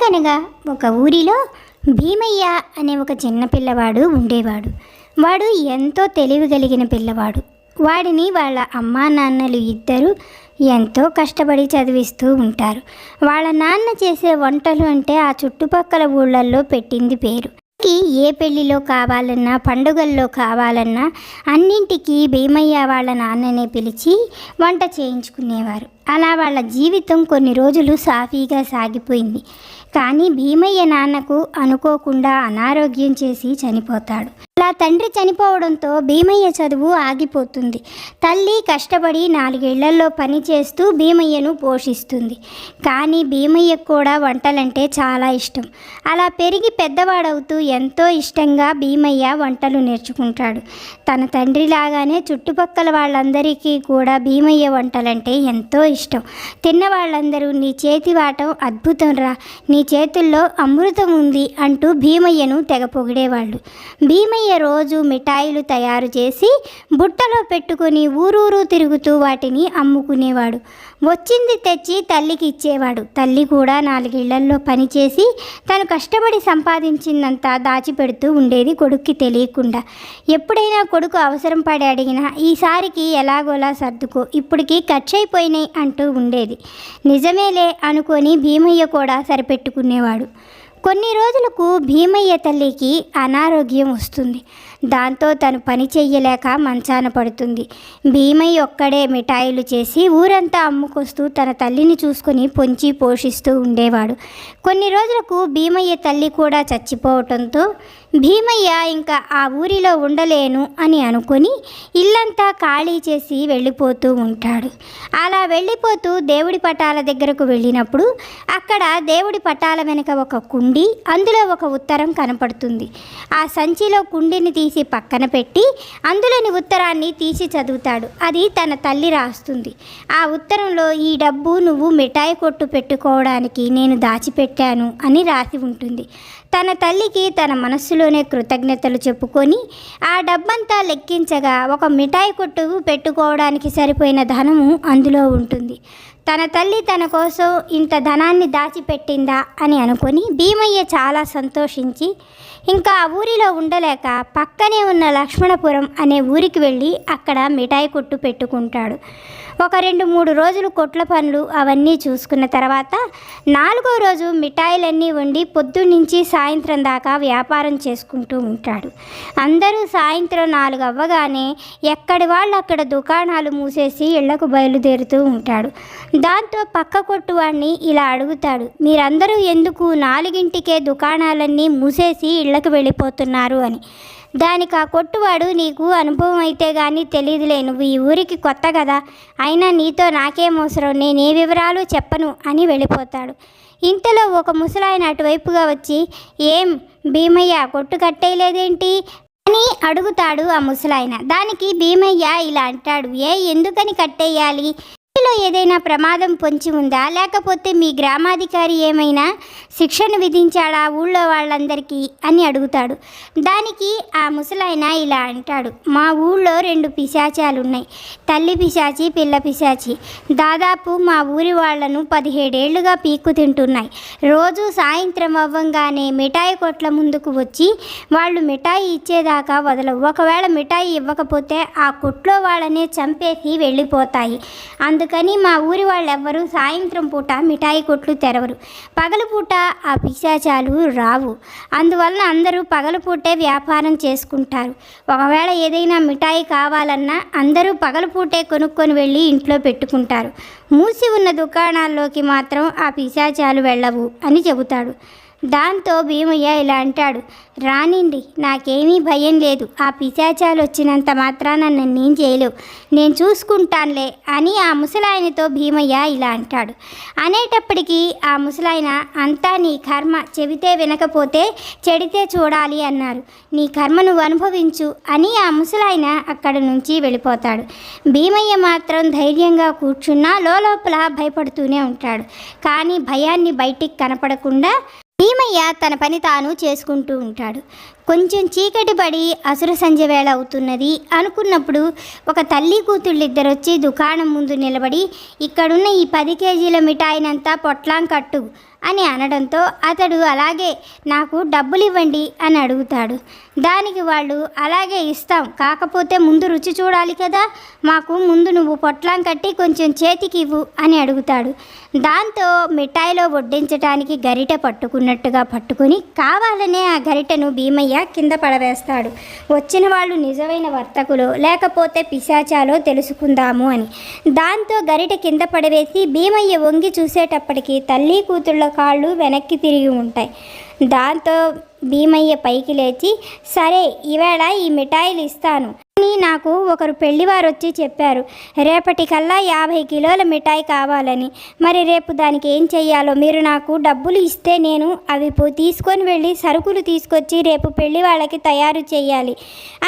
అనగనగా ఒక ఊరిలో భీమయ్య అనే ఒక చిన్న పిల్లవాడు ఉండేవాడు. వాడు ఎంతో తెలివి కలిగిన పిల్లవాడు. వాడిని వాళ్ళ అమ్మా నాన్నలు ఇద్దరు ఎంతో కష్టపడి చదివిస్తూ ఉంటారు. వాళ్ళ నాన్న చేసే వంటలు అంటే ఆ చుట్టుపక్కల ఊళ్ళల్లో పెట్టింది పేరు. ఏ పెళ్ళిలో కావాలన్నా పండుగల్లో కావాలన్నా అన్నింటికీ భీమయ్య వాళ్ళ నాన్ననే పిలిచి వంట చేయించుకునేవారు. అలా వాళ్ళ జీవితం కొన్ని రోజులు సాఫీగా సాగిపోయింది. కానీ భీమయ్య నాన్నకు అనుకోకుండా అనారోగ్యం చేసి చనిపోతాడు. అలా తండ్రి చనిపోవడంతో భీమయ్య చదువు ఆగిపోతుంది. తల్లి కష్టపడి నాలుగేళ్ళలో పని చేస్తూ భీమయ్యను పోషిస్తుంది. కానీ భీమయ్యకు కూడా వంటలంటే చాలా ఇష్టం. అలా పెరిగి పెద్దవాడవుతూ ఎంతో ఇష్టంగా భీమయ్య వంటలు నేర్చుకుంటాడు. తన తండ్రిలాగానే చుట్టుపక్కల వాళ్ళందరికీ కూడా భీమయ్య వంటలంటే ఎంతో ఇష్టం తిన్న వాళ్ళందరూ నీ చేతి వాటం అద్భుతం రా. నీ చేతుల్లో అమృతం ఉంది అంటూ భీమయ్యను తెగ పొగిడేవాళ్ళు. భీమయ్య రోజు మిఠాయిలు తయారు చేసి బుట్టలో పెట్టుకుని ఊరూరు తిరుగుతూ వాటిని అమ్ముకునేవాడు. వచ్చింది తెచ్చి తల్లికి ఇచ్చేవాడు. తల్లి కూడా నాలుగేళ్ళలో పనిచేసి తను కష్టపడి సంపాదించిందంతా దాచిపెడుతూ ఉండేది కొడుక్కి తెలియకుండా. ఎప్పుడైనా కొడుకు అవసరం పడి అడిగినా ఈసారికి ఎలాగోలా సర్దుకో. ఇప్పటికి ఖర్చు అయిపోయినాయి అంటూ ఉండేది. నిజమేలే అనుకొని భీమయ్య కూడా సరిపెట్టుకునేవాడు. కొన్ని రోజులకు భీమయ్య తల్లికి అనారోగ్యం వస్తుంది. దాంతో తను పని చెయ్యలేక మంచాన పడుతుంది. భీమయ్య ఒక్కడే మిఠాయిలు చేసి ఊరంతా అమ్ముకొస్తూ తన తల్లిని చూసుకుని పొంచి పోషిస్తూ ఉండేవాడు. కొన్ని రోజులకు భీమయ్య తల్లి కూడా చచ్చిపోవటంతో భీమయ్య ఇంకా ఆ ఊరిలో ఉండలేను అని అనుకొని ఇల్లంతా ఖాళీ చేసి వెళ్ళిపోతూ ఉంటాడు. అలా వెళ్ళిపోతూ దేవుడి పటాల దగ్గరకు వెళ్ళినప్పుడు అక్కడ దేవుడి పటాల వెనుక ఒక కుండి అందులో ఒక ఉత్తరం కనపడుతుంది. ఆ సంచిలో కుండిని తీసి పక్కన పెట్టి అందులోని ఉత్తరాన్ని తీసి చదువుతాడు. అది తన తల్లి రాస్తుంది. ఆ ఉత్తరంలో ఈ డబ్బు నువ్వు మిఠాయి కొట్టు పెట్టుకోవడానికి నేను దాచిపెట్టాను అని రాసి ఉంటుంది. తన తల్లికి తన మనస్సులోనే కృతజ్ఞతలు చెప్పుకొని ఆ డబ్బంతా లెక్కించగా ఒక మిఠాయి కొట్టు పెట్టుకోవడానికి సరిపోయిన ధనము అందులో ఉంటుంది. తన తల్లి తన కోసం ఇంత ధనాన్ని దాచిపెట్టిందా అని అనుకొని భీమయ్య చాలా సంతోషించి ఇంకా ఆ ఊరిలో ఉండలేక పక్కనే ఉన్న లక్ష్మణపురం అనే ఊరికి వెళ్ళి అక్కడ మిఠాయి కొట్టు పెట్టుకుంటాడు. ఒక రెండు మూడు రోజులు కొట్ల పనులు అవన్నీ చూసుకున్న తర్వాత నాలుగో రోజు మిఠాయిలన్నీ వండి పొద్దున్నుంచి సాయంత్రం దాకా వ్యాపారం చేసుకుంటూ ఉంటాడు. అందరూ సాయంత్రం నాలుగు అవ్వగానే ఎక్కడి వాళ్ళు అక్కడ దుకాణాలు మూసేసి ఇళ్ళకు బయలుదేరుతూ ఉంటాడు. దాంతో పక్క కొట్టు వాడిని ఇలా అడుగుతాడు మీరందరూ ఎందుకు నాలుగింటికే దుకాణాలన్నీ మూసేసి ఇళ్ళకు వెళ్ళిపోతున్నారు? అని. దానికి ఆ కొట్టువాడు నీకు అనుభవం అయితే కానీ తెలియదులే నువ్వు ఈ ఊరికి కొత్త కదా. అయినా నీతో నాకేం అవసరం నేను ఏ వివరాలు చెప్పను అని వెళ్ళిపోతాడు. ఇంతలో ఒక ముసలాయన అటువైపుగా వచ్చి ఏం భీమయ్య కొట్టు కట్టేయలేదేంటి? అని అడుగుతాడు ఆ ముసలాయన. దానికి భీమయ్య ఇలా అంటాడు. ఏ ఎందుకని కట్టేయాలి? ఇంటిలో ఏదైనా ప్రమాదం పొంచి ఉందా? లేకపోతే మీ గ్రామాధికారి ఏమైనా శిక్షను విధించాడా ఊళ్ళో వాళ్ళందరికీ అని అడుగుతాడు. దానికి ఆ ముసలాయన ఇలా అంటాడు. మా ఊళ్ళో రెండు పిశాచాలు ఉన్నాయి తల్లి పిశాచి పిల్ల పిశాచి. దాదాపు మా ఊరి వాళ్ళను పదిహేడేళ్ళుగా పీక్కు తింటున్నాయి. రోజు సాయంత్రం అవ్వంగానే మిఠాయి కొట్ల ముందుకు వచ్చి వాళ్ళు మిఠాయి ఇచ్చేదాకా వదలవు. ఒకవేళ మిఠాయి ఇవ్వకపోతే ఆ కొట్లో వాళ్ళనే చంపేసి వెళ్ళిపోతాయి. అందుకని కానీ మా ఊరి వాళ్ళెవ్వరూ సాయంత్రం పూట మిఠాయి కొట్లు తెరవరు. పగలపూట ఆ పిశాచాలు రావు. అందువలన అందరూ పగలపూటే వ్యాపారం చేసుకుంటారు. ఒకవేళ ఏదైనా మిఠాయి కావాలన్నా అందరూ పగలపూటే కొనుక్కొని వెళ్ళి ఇంట్లో పెట్టుకుంటారు. మూసి ఉన్న దుకాణాల్లోకి మాత్రం ఆ పిశాచాలు వెళ్ళవు అని చెబుతాడు. దాంతో భీమయ్య ఇలా అంటాడు రానిండి నాకేమీ భయం లేదు. ఆ పిశాచాలు వచ్చినంత మాత్రాన నన్నేం చేయలేవు. నేను చూసుకుంటానులే అని ఆ ముసలాయనతో భీమయ్య ఇలా అంటాడు. అనేటప్పటికీ ఆ ముసలాయన అంతా నీ కర్మ చెబితే వినకపోతే చెడితే చూడాలి అన్నారు. నీ కర్మ నువ్వు అనుభవించు అని ఆ ముసలాయన అక్కడి నుంచి వెళ్ళిపోతాడు. భీమయ్య మాత్రం ధైర్యంగా కూర్చున్నా లోపల భయపడుతూనే ఉంటాడు. కానీ భయాన్ని బయటికి కనపడకుండా భీమయ్య తన పని తాను చేసుకుంటూ ఉంటాడు. కొంచెం చీకటి పడి అసుర సంధ్య వేళ అవుతున్నది అనుకున్నప్పుడు ఒక తల్లి కూతుళ్ళిద్దరు వచ్చి దుకాణం ముందు నిలబడి ఇక్కడున్న ఈ పది కేజీల మిఠాయినంతా పొట్లాం కట్టు అని అనడంతో అతడు అలాగే నాకు డబ్బులు ఇవ్వండి అని అడుగుతాడు. దానికి వాళ్ళు అలాగే ఇస్తాం కాకపోతే ముందు రుచి చూడాలి కదా మాకు ముందు నువ్వు పొట్లాం కట్టి కొంచెం చేతికి ఇవ్వు అని అడుగుతాడు. దాంతో మిఠాయిలో వడ్డించడానికి గరిట పట్టుకున్నట్టుగా పట్టుకుని కావాలనే ఆ గరిటను భీమయ్య కింద పడవేస్తాడు. వచ్చిన వాళ్ళు నిజమైన వర్తకులు లేకపోతే పిశాచాలో తెలుసుకుందాము అని. దాంతో గరిట కింద పడవేసి భీమయ్య వంగి చూసేటప్పటికి తల్లి కూతుళ్ళ కాళ్ళు వెనక్కి తిరిగి ఉంటాయి. దాంతో భీమయ్య పైకి లేచి సరే ఈవేళ ఈ మిఠాయిలు ఇస్తాను. కానీ నాకు ఒకరు పెళ్ళివారు వచ్చి చెప్పారు రేపటికల్లా యాభై కిలోల మిఠాయి కావాలని. మరి రేపు దానికి ఏం చెయ్యాలో? మీరు నాకు డబ్బులు ఇస్తే నేను అవి తీసుకొని వెళ్ళి సరుకులు తీసుకొచ్చి రేపు పెళ్ళి వాళ్ళకి తయారు చేయాలి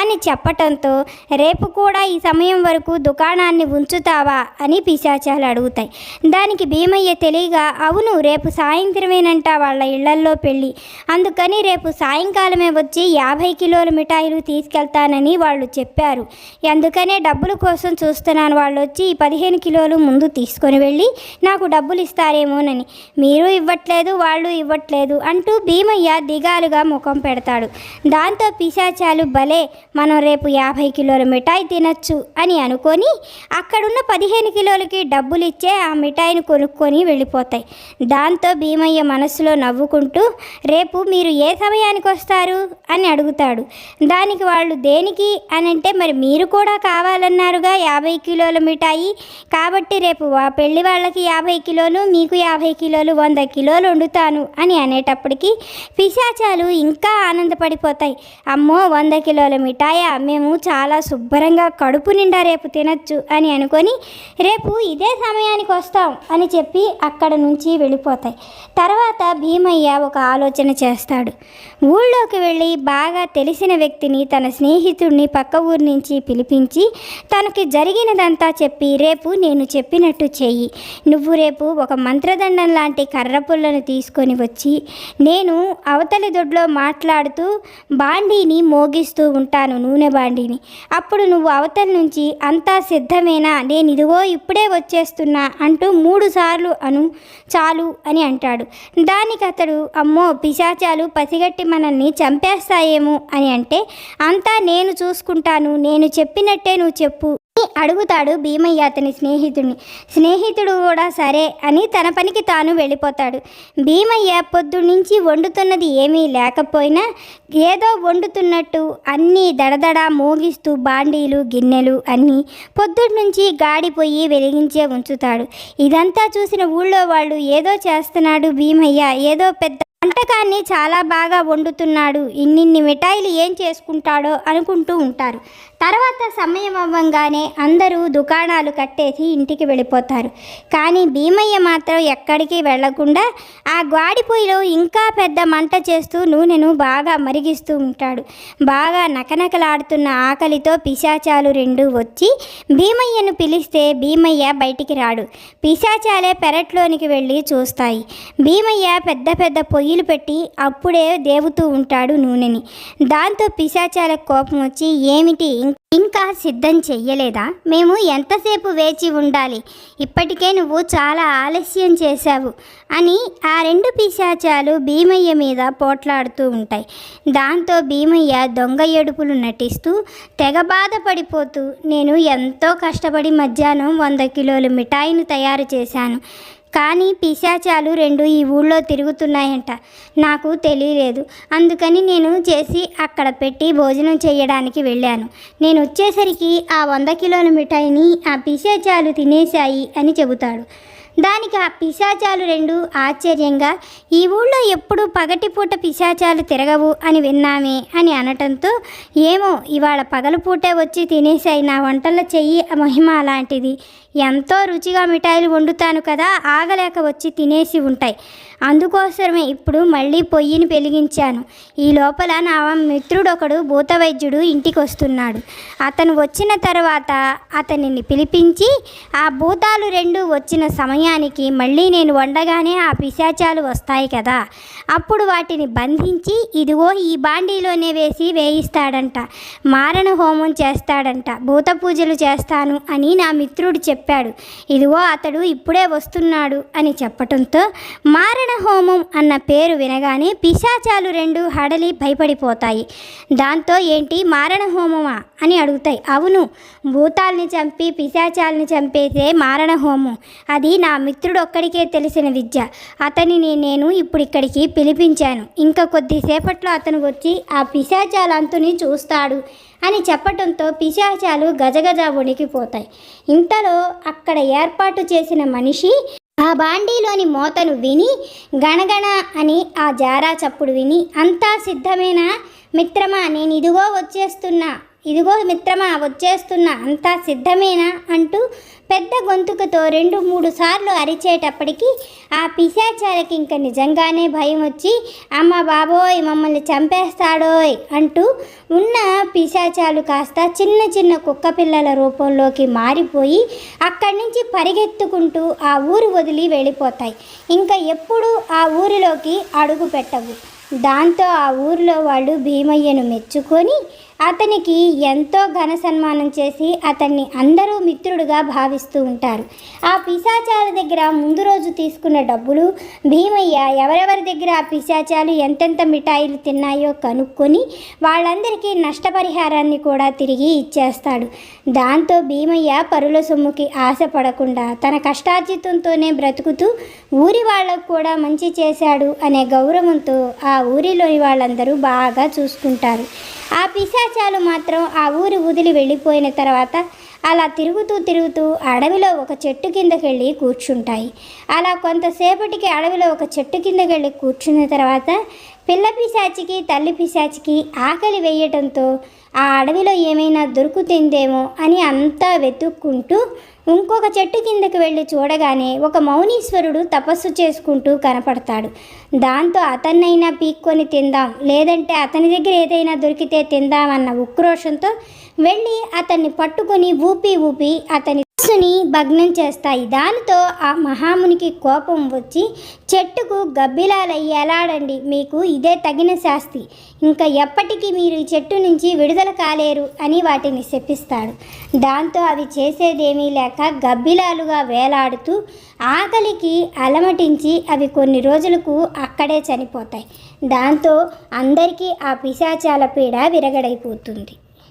అని చెప్పటంతో రేపు కూడా ఈ సమయం వరకు దుకాణాన్ని ఉంచుతావా? అని పిశాచాలు అడుగుతాయి. దానికి భీమయ్య తెలియగా అవును రేపు సాయంత్రమేనంట వాళ్ళ ఇళ్ళల్లో పెళ్ళి. అందుకని రేపు సాయంకాలమే వచ్చి యాభై కిలోల మిఠాయిలు తీసుకెళ్తానని వాళ్ళు చెప్పారు. అందుకనే డబ్బుల కోసం చూస్తున్నాను. వాళ్ళు వచ్చి ఈ పదిహేను కిలోలు ముందు తీసుకొని వెళ్ళి నాకు డబ్బులు ఇస్తారేమోనని. మీరు ఇవ్వట్లేదు వాళ్ళు ఇవ్వట్లేదు అంటూ భీమయ్య దిగాలుగా ముఖం పెడతాడు. దాంతో పిశాచాలు భలే మనం రేపు యాభై కిలోల మిఠాయి తినచ్చు అని అనుకొని అక్కడున్న పదిహేను కిలోలకి డబ్బులు ఇచ్చే ఆ మిఠాయిని కొనుక్కొని వెళ్ళిపోతాయి. దాంతో భీమయ్య మనసులో నవ్వుకుంటూ రేపు మీరు ఏ సమయానికి వస్తారు అని అడుగుతాడు. దానికి వాళ్ళు దేనికి? అని అంటే మరి మీరు కూడా కావాలన్నారుగా యాభై కిలోల మిఠాయి. కాబట్టి రేపు ఆ పెళ్ళి వాళ్ళకి యాభై కిలోలు మీకు యాభై కిలోలు వంద కిలోలు వండుతాను అని అనేటప్పటికి పిశాచాలు ఇంకా ఆనందపడిపోతాయి. అమ్మో వంద కిలోల మిఠాయా? మేము చాలా శుభ్రంగా కడుపు నిండా రేపు తినచ్చు అని అనుకొని రేపు ఇదే సమయానికి వస్తాం అని చెప్పి అక్కడ నుంచి వెళ్ళిపోతాయి. తర్వాత భీమయ్య ఒక ఆలోచన చేస్తాడు. ఊళ్ళోకి వెళ్ళి బాగా తెలిసిన వ్యక్తిని తన స్నేహితుడిని పక్క ఊరిని నుంచి పిలిపించి తనకి జరిగినదంతా చెప్పి రేపు నేను చెప్పినట్టు చెయ్యి నువ్వు రేపు ఒక మంత్రదండం లాంటి కర్ర పుల్లను తీసుకొని వచ్చి నేను అవతలి దొడ్లో మాట్లాడుతూ బాండీని మోగిస్తూ ఉంటాను నూనె బాండీని. అప్పుడు నువ్వు అవతల నుంచి అంతా సిద్ధమేనా? నేను ఇదిగో ఇప్పుడే వచ్చేస్తున్నా అంటూ మూడు సార్లు అను చాలు అని అంటాడు. దానికి అతడు అమ్మో పిశాచాలు పసిగట్టి మనల్ని చంపేస్తాయేమో అని అంటే అంతా నేను చూసుకుంటాను నేను చెప్పినట్టే నువ్వు చెప్పు. అని అడుగుతాడు భీమయ్య అతని స్నేహితుడిని స్నేహితుడు కూడా సరే అని తన పనికి తాను వెళ్ళిపోతాడు. భీమయ్య పొద్దునుంచి వండుతున్నది ఏమీ లేకపోయినా ఏదో వండుతున్నట్టు అన్నీ దడదడ మోగిస్తూ బాండీలు గిన్నెలు అన్నీ పొద్దున్నుంచి గాడిపోయి వెలిగించే ఉంచుతాడు. ఇదంతా చూసిన ఊళ్ళో వాళ్ళు ఏదో చేస్తున్నాడు భీమయ్య. ఏదో పెద్ద వంటకాన్ని చాలా బాగా వండుతున్నాడు. ఇన్నిన్ని మిఠాయిలు ఏం చేసుకుంటాడో అనుకుంటూ ఉంటారు. తర్వాత సమయం అవ్వంగానే అందరూ దుకాణాలు కట్టేసి ఇంటికి వెళ్ళిపోతారు. కానీ భీమయ్య మాత్రం ఎక్కడికి వెళ్ళకుండా ఆ గ్వాడి పొయ్యిలో ఇంకా పెద్ద మంట చేస్తూ నూనెను బాగా మరిగిస్తూ ఉంటాడు. బాగా నకనకలాడుతున్న ఆకలితో పిశాచాలు రెండు వచ్చి భీమయ్యను పిలిస్తే భీమయ్య బయటికి రాడు. పిశాచాలే పెరట్లోనికి వెళ్ళి చూస్తాయి. భీమయ్య పెద్ద పెద్ద పొయ్యిలు పెట్టి అప్పుడే దేవుతూ ఉంటాడు నూనెని. దాంతో పిశాచాల కోపం వచ్చి ఏమిటి ఇంకా సిద్ధం చెయ్యలేదా? మేము ఎంతసేపు వేచి ఉండాలి? ఇప్పటికే నువ్వు చాలా ఆలస్యం చేశావు అని ఆ రెండు పిశాచాలు భీమయ్య మీద పోట్లాడుతూ ఉంటాయి. దాంతో భీమయ్య దొంగ ఏడుపులు నటిస్తూ తెగ బాధపడిపోతూ నేను ఎంతో కష్టపడి మధ్యాహ్నం వంద కిలోల మిఠాయిని తయారు చేశాను. కానీ పిశాచాలు రెండు ఈ ఊళ్ళో తిరుగుతున్నాయంట. నాకు తెలియలేదు. అందుకని నేను చేసి అక్కడ పెట్టి భోజనం చేయడానికి వెళ్ళాను. నేను వచ్చేసరికి ఆ వంద కిలోల మిఠాయిని ఆ పిశాచాలు తినేశాయి అని చెబుతాడు. దానికి ఆ పిశాచాలు రెండు ఆశ్చర్యంగా ఈ ఊళ్ళో ఎప్పుడు పగటిపూట పిశాచాలు తిరగవు అని విన్నామే అని అనటంతో ఏమో ఇవాళ పగలపూటే వచ్చి తినేసాయి నా వంటల చెయ్యి మహిమ అలాంటిది. ఎంతో రుచిగా మిఠాయిలు వండుతాను కదా ఆగలేక వచ్చి తినేసి ఉంటాయి. అందుకోసమే ఇప్పుడు మళ్ళీ పొయ్యిని వెలిగించాను. ఈ లోపల నా మిత్రుడొకడు భూత వైద్యుడు ఇంటికి వస్తున్నాడు అతను వచ్చిన తర్వాత అతనిని పిలిపించి ఆ భూతాలు రెండు వచ్చిన సమయం సమయానికి మళ్ళీ నేను వండగానే ఆ పిశాచాలు వస్తాయి కదా. అప్పుడు వాటిని బంధించి ఇదిగో ఈ బాండీలోనే వేసి వేయిస్తాడంట. మారణ హోమం చేస్తాడంట. భూత పూజలు చేస్తాను అని నా మిత్రుడు చెప్పాడు. ఇదిగో అతడు ఇప్పుడే వస్తున్నాడు అని చెప్పటంతో మారణ హోమం అన్న పేరు వినగానే పిశాచాలు రెండు హడలి భయపడిపోతాయి. దాంతో ఏంటి? మారణ హోమమా? అని అడుగుతాయి. అవును భూతాల్ని చంపి పిశాచాల్ని చంపేసే మారణ హోమం. అది నా మిత్రుడు ఒక్కడికే తెలిసిన విద్య. అతనిని నేను ఇప్పుడు ఇక్కడికి పిలిపించాను. ఇంకా కొద్దిసేపట్లో అతను వచ్చి ఆ పిశాచాల అంతుని చూస్తాడు అని చెప్పటంతో పిశాచాలు గజగజ వణికిపోతాయి ఇంతలో అక్కడ ఏర్పాటు చేసిన మనిషి ఆ బాండీలోని మోతను విని గణగణ అని ఆ జారా చప్పుడు విని అంతా సిద్ధమేనా మిత్రమా? నేను ఇదిగో వచ్చేస్తున్నా ఇదిగో మిత్రమా వచ్చేస్తున్నా అంతా సిద్ధమేనా అంటూ పెద్ద గొంతుకతో రెండు మూడు సార్లు అరిచేటప్పటికి ఆ పిశాచాలకి ఇంక నిజంగానే భయం వచ్చి అమ్మ బాబోయ్ మమ్మల్ని చంపేస్తాడోయ్ అంటూ ఉన్న పిశాచాలు కాస్త చిన్న చిన్న కుక్క పిల్లల రూపంలోకి మారిపోయి అక్కడి నుంచి పరిగెత్తుకుంటూ ఆ ఊరు వదిలి వెళ్ళిపోతాయి. ఇంకా ఎప్పుడు ఆ ఊరిలోకి అడుగు పెట్టవు. దాంతో ఆ ఊరిలో వాళ్ళు భీమయ్యను మెచ్చుకొని అతనికి ఎంతో ఘన సన్మానం చేసి అతన్ని అందరూ మిత్రుడుగా భావిస్తూ ఉంటారు. ఆ పిశాచాల దగ్గర ముందు రోజు తీసుకున్న డబ్బులు భీమయ్య ఎవరెవరి దగ్గర ఆ పిశాచాలు ఎంతెంత మిఠాయిలు తిన్నాయో కనుక్కొని వాళ్ళందరికీ నష్టపరిహారాన్ని కూడా తిరిగి ఇచ్చేస్తాడు. దాంతో భీమయ్య పరుల సొమ్ముకి ఆశపడకుండా తన కష్టార్జితంతోనే బ్రతుకుతూ ఊరి వాళ్ళకు కూడా మంచి చేశాడు అనే గౌరవంతో ఆ ఊరిలోని వాళ్ళందరూ బాగా చూసుకుంటారు. ఆ పిశాచ పిశాచాలు మాత్రం ఆ ఊరి వదిలి వెళ్ళిపోయిన తర్వాత అలా తిరుగుతూ తిరుగుతూ అడవిలో ఒక చెట్టు కిందకెళ్ళి కూర్చుంటాయి. అలా కొంతసేపటికి అడవిలో ఒక చెట్టు కిందకెళ్ళి కూర్చున్న తర్వాత పిల్ల పిశాచికి తల్లి పిశాచికి ఆకలి వేయటంతో ఆ అడవిలో ఏమైనా దొరుకుతుందేమో అని అంతా వెతుక్కుంటూ ఇంకొక చెట్టు కిందకి వెళ్ళి చూడగానే ఒక మౌనీశ్వరుడు తపస్సు చేసుకుంటూ కనపడతాడు. దాంతో అతన్నైనా పీక్కొని తిందాం లేదంటే అతని దగ్గర ఏదైనా దొరికితే తిందామన్న ఉక్రోషంతో వెళ్ళి అతన్ని పట్టుకొని ఊపి ఊపి అతని మనస్సుని భగ్నం చేస్తాయి. దానితో ఆ మహామునికి కోపం వచ్చి చెట్టుకు గబ్బిలాలయ్యి ఎలాడండి మీకు ఇదే తగిన శాస్తి. ఇంకా ఎప్పటికీ మీరు ఈ చెట్టు నుంచి విడుదల కాలేరు అని వాటిని శపిస్తాడు. దాంతో అవి చేసేదేమీ లేక గబ్బిలాలుగా వేలాడుతూ ఆకలికి అలమటించి అవి కొన్ని రోజులకు అక్కడే చనిపోతాయి. దాంతో అందరికీ ఆ పిశాచాల పీడ విరగడైపోతుంది.